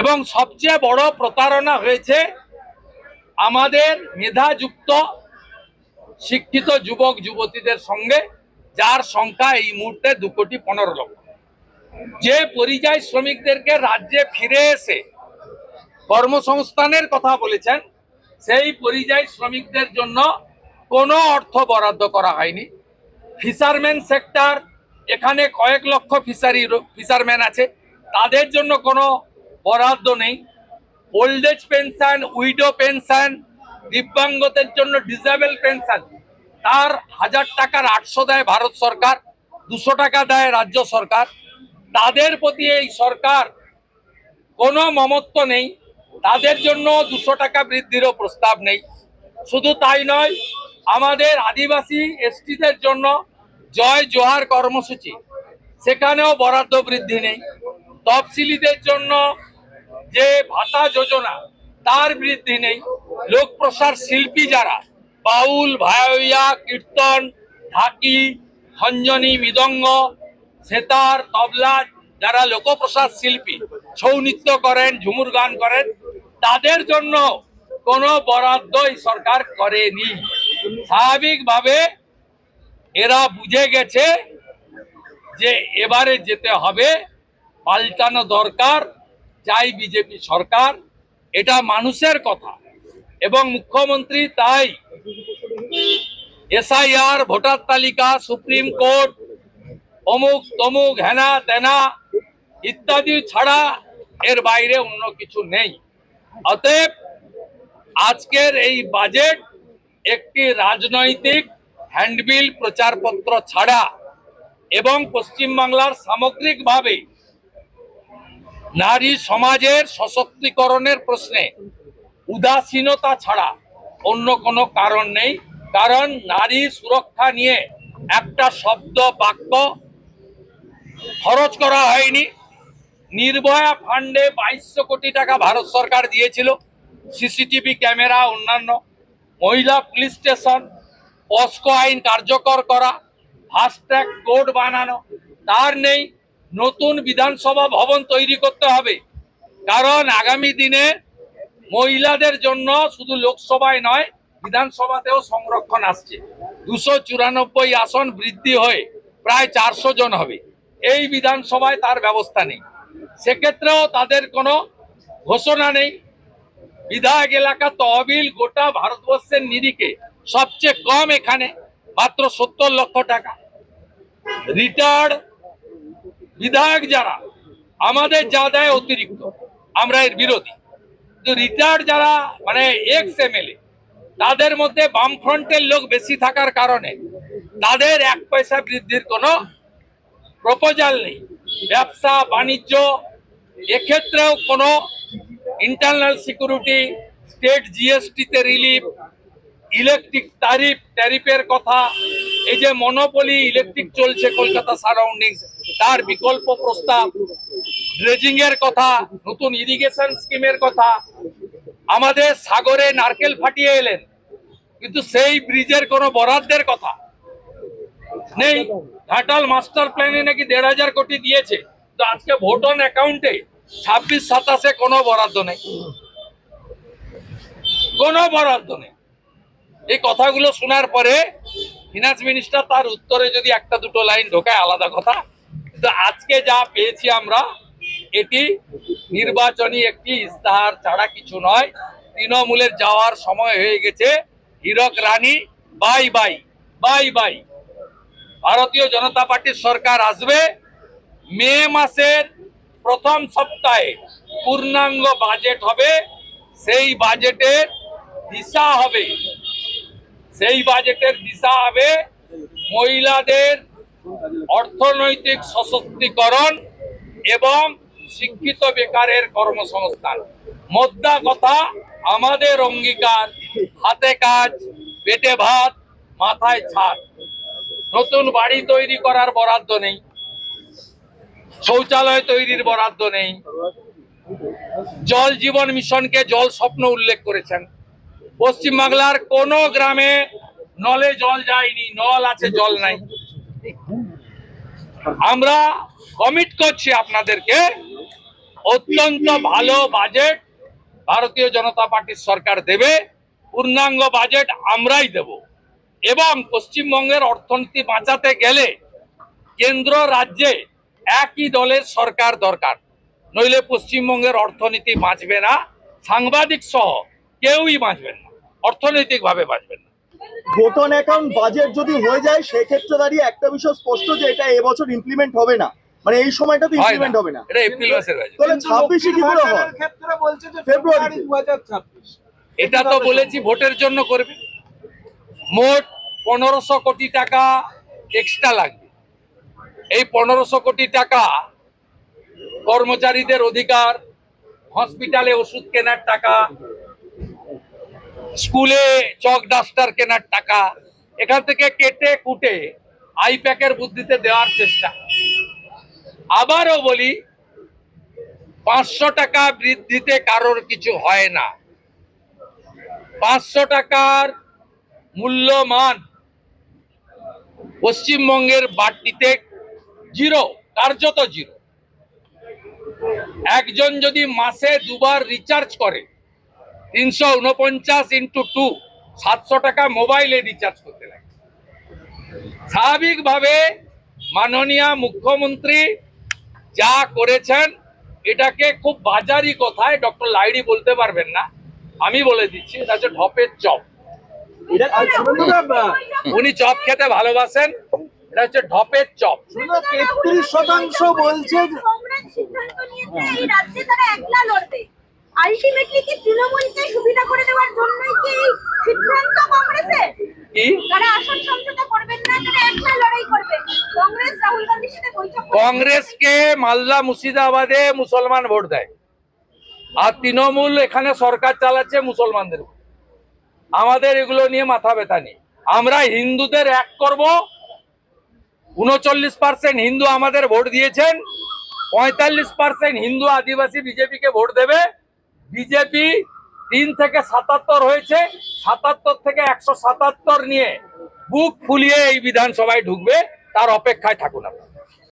এবং সবচেয়ে বড় প্রতারণা হয়েছে আমাদের মেধাযুক্ত, শিক্ষিত যুবক, যুবতীদের সঙ্গে, যার সংখ্যা এই মুহূর্তে দু কোটি পনেরো লক্ষ। যে পরিযায়ী শ্রমিকদেরকে রাজ্যে ফিরে এসে কর্মসংস্থানের কথা বলেছেন, সেই পরিযায়ী শ্রমিকদের জন্য কোনো অর্থ বরাদ্দ করা হয়নি। ফিশারম্যান সেক্টর, এখানে কয়েক লক্ষ ফিশারি, ফিশারম্যান আছে। তাদের জন্য কোনো বরাদ্দ নেই। Old age pension widow pension দিব্যাঙ্গদের জন্য ডিসেবল পেনশন তার হাজার টাকার আটশো দেয় ভারত সরকার, দুশো টাকা দেয় রাজ্য সরকার। তাদের প্রতি এই সরকার কোনো মমত্ব নেই। তাদের জন্য দুশো টাকা বৃদ্ধিরও প্রস্তাব নেই। শুধু তাই নয়, আমাদের আদিবাসী এসটিদের জন্য জয় জোহার কর্মসূচি। সেখানেও বরাদ্দ বৃদ্ধি নেই। তফসিলিদের জন্য যে ভাতা যোজনা, তার বৃদ্ধি নেই। লোক প্রসার শিল্পী যারা, বাউল ভায়া কীর্তন, ঢাকি খঞ্জনি মৃদঙ্গ, সেতার, তবলা যারা লোকপ্রসাদ শিল্পী, ছৌ নৃত্য করেন, ঝুমুর গান করেন, তাদের জন্য কোনো বরাদ্দ এই সরকার করেনি। স্বাভাবিকভাবে এরা বুঝে গেছে যে এবারে যেতে হবে, পাল্টানো দরকার চাই বিজেপি সরকার, এটা মানুষের কথা। এবং মুখ্যমন্ত্রী তাই এসআইআর, ভোটার তালিকা, সুপ্রিম কোর্ট, অমুক তমুক, হেনা তেনা ইত্যাদি ছাড়া এর বাইরে অন্য কিছু নেই। অতএব আজকের এই বাজেট একটি রাজনৈতিক হ্যান্ডবিল প্রচারপত্র ছাড়া এবং পশ্চিমবাংলার সামগ্রিকভাবে নারী সমাজের সশক্তিকরণের প্রশ্নে উদাসীনতা ছাড়া অন্য কোনো কারণ নেই, কারণ নারী সুরক্ষা নিয়ে একটা শব্দ বাক্য খরচ করা হয়নি। নির্ভয়া ফান্ডে বাইশশো কোটি টাকা ভারত সরকার দিয়েছিল, সিসিটিভি ক্যামেরা, অন্যান্য। মহিলা পুলিশ স্টেশন, পস্কো আইন কার্যকর করা ফাস্ট্র্যাক কোড বানানো, তার নেই নতুন বিধানসভা ভবন তৈরি করতে হবে। কারণ আগামী দিনে মহিলাদের জন্য শুধু লোকসভায় নয়, বিধানসভাতেও সংরক্ষণ আসছে। দুশো চুরানব্বই আসন বৃদ্ধি হয়ে প্রায় চারশো জন হবে। এই বিধানসভায় তার ব্যবস্থা নেই। সেক্ষেত্রেও তাদের কোনো ঘোষণা নেই। বিধায়ক এলাকা তহবিল গোটা ভারতবর্ষের নিরিখে সবচেয়ে কম এখানে, মাত্র সত্তর লক্ষ টাকা। রিটায়ার্ড বিধায়ক যারা, আমাদের যা দেয় অতিরিক্ত, আমরা এর বিরোধী। কিন্তু রিটায়ার্ড যারা মানে এক্স এমএলএ তাদের মধ্যে বামফ্রন্টের লোক বেশি থাকার কারণে তাদের এক পয়সা বৃদ্ধির কোনো প্রপোজাল নেই। ব্যবসা, বাণিজ্য, এক্ষেত্রেও কোনো ইন্টারনাল সিকিউরিটি স্টেট জিএসটিতে রিলিফ ইলেকট্রিক তারিফ ট্যারিফের কথা, এই যে মনোপলি ইলেকট্রিক চলছে কলকাতা সারাউন্ডিংস তার বিকল্প প্রস্তাব ড্রেজিং এর কথা, নতুন ইরিগেশন স্কিমের কথা, আমাদের সাগরে নারকেল ফাটিয়ে এলেন। কিন্তু সেই ব্রিজের কোনো বরাদ্দের কথা নেই। ঘাটাল মাস্টার প্ল্যানে নাকি দেড় হাজার কোটি দিয়েছে। তো আজকে ভোট অন অ্যাকাউন্টে ছাব্বিশ সাতাশে কোনো বরাদ্দ নেই। কোনো বরাদ্দ নেই। এই কথাগুলো শোনার পরে ফিনান্স মিনিস্টার তার উত্তরে যদি একটা দুটো লাইন ঢোকায়, আলাদা কথা। কিন্তু আজকে যা পেয়েছি আমরা, এটি নির্বাচনী একটি ইস্তাহার ছাড়া কিছু নয়। তৃণমূলের যাওয়ার সময় হয়ে গেছে। Hirak Rani bye bye bye bye. ভারতীয় জনতা পার্টির সরকার আসবে। মে মাসের প্রথম সপ্তাহে পূর্ণাঙ্গ বাজেট হবে। সেই বাজেটের দিশা হবে। সেই বাজেটের দিশা হবে মহিলাদের অর্থনৈতিক সশক্তিকরণ এবং শিক্ষিত বেকারের কর্মসংস্থান। মোদ্দা কথা, আমাদের অঙ্গীকার, হাতে কাজ, পেটে ভাত, মাথায় ছাদ। নতুন বাড়ি তৈরি করার বরাদ্দ নেই। শৌচালয় তৈরির বরাদ্দ নেই। জল জীবন মিশনকে জল স্বপ্ন উল্লেখ করেছেন। পশ্চিমবাংলার কোন গ্রামে নলে জল যায়নি, নল আছে, জল নাই। আমরা কমিট করছি আপনাদেরকে অত্যন্ত ভালো বাজেট ভারতীয় জনতা পার্টির সরকার দেবে, পূর্ণাঙ্গ বাজেট আমরাই দেব। এবং পশ্চিমবঙ্গের অর্থনীতি বাঁচাতে গেলে কেন্দ্র রাজ্যে একই দলের সরকার দরকার। নইলে পশ্চিমবঙ্গের অর্থনীতি বাঁচবে না, সাংবাদিক সহ কেউই বাঁচবেন না, অর্থনৈতিকভাবে বাঁচবেন না। ভোটন অ্যাকাউন্ট বাজেট যদি হয়ে যায় সেক্ষেত্রে দাঁড়িয়ে একটা বিষয় স্পষ্ট যে এটা এবছর ইমপ্লিমেন্ট হবে না। মানে এই সময়টা তো ইমপ্লিমেন্ট হবে না। এটা এপ্রিল মাসের বাজেট তাহলে ছাব্বিশে কি করে হয়? ক্ষেত্রে বলছে যে ফেব্রুয়ারি দু হাজার ছাব্বিশ। এটা তো বলেছি ভোটের জন্য করবে। মোট পনেরোশো কোটি টাকা এক্সট্রা লাগবে। এই পনেরোশো কোটি টাকা কর্মচারীদের অধিকার হসপিটালে ওষুধ কেনার টাকা স্কুলে চক ডাস্টার কেনার টাকা, এখান থেকে কেটে কুটে আইপ্যাকের বুদ্ধিতে দেওয়ার চেষ্টা। আবারও বলি, পাঁচশো টাকা বৃদ্ধিতে কারোর কিছু হয় না। পাঁচশো টাকার মূল্যমান পশ্চিমবঙ্গের বাড়তিতে জিরো, কার্যত জিরো। একজন যদি মাসে দুবার রিচার্জ করে তিনশো উনপঞ্চাশ ইন্টু টু সাতশো টাকা মোবাইলে রিচার্জ করতে লাগে। স্বাভাবিকভাবে মাননীয় মুখ্যমন্ত্রী যা করেছেন এটাকে খুব বাজারি কথায় ডক্টর লাইড়ি বলতে পারবেন না। আমি বলে দিচ্ছি এটা হচ্ছে ঢপের চপ। উনি চপ খেতে ভালোবাসেন এটা হচ্ছে ঢপের চপ। তেত্রিশ শতাংশ বলছে আলটিমেটলি কি তৃণমূলকে সুবিধা করে দেওয়ার জন্যই কি এই সিদ্ধান্ত কংগ্রেসের? কি? তারা আসন সমঝোতা করবেন না তারা একলা লড়াই করবে কংগ্রেস রাহুল গান্ধীর সাথে বৈঠক কংগ্রেসকে মালদা মুর্শিদাবাদে মুসলমান ভোট দেয়। আর তৃণমূল এখানে সরকার চালাচ্ছে মুসলমানদের আমাদের এগুলো নিয়ে মাথা ব্যথা নেই। আমরা হিন্দুদের এক করব। উনচল্লিশ পার্সেন্ট হিন্দু আমাদের ভোট দিয়েছেন। পঁয়তাল্লিশ পার্সেন্ট হিন্দু আদিবাসী বিজেপিকে ভোট দেবে। বিজেপি তিন থেকে সাতাত্তর হয়েছে, সাতাত্তর থেকে একশো সাতাত্তর নিয়ে বুক ফুলিয়ে এই বিধানসভায় ঢুকবে, তার অপেক্ষায় থাকুন আপনারা।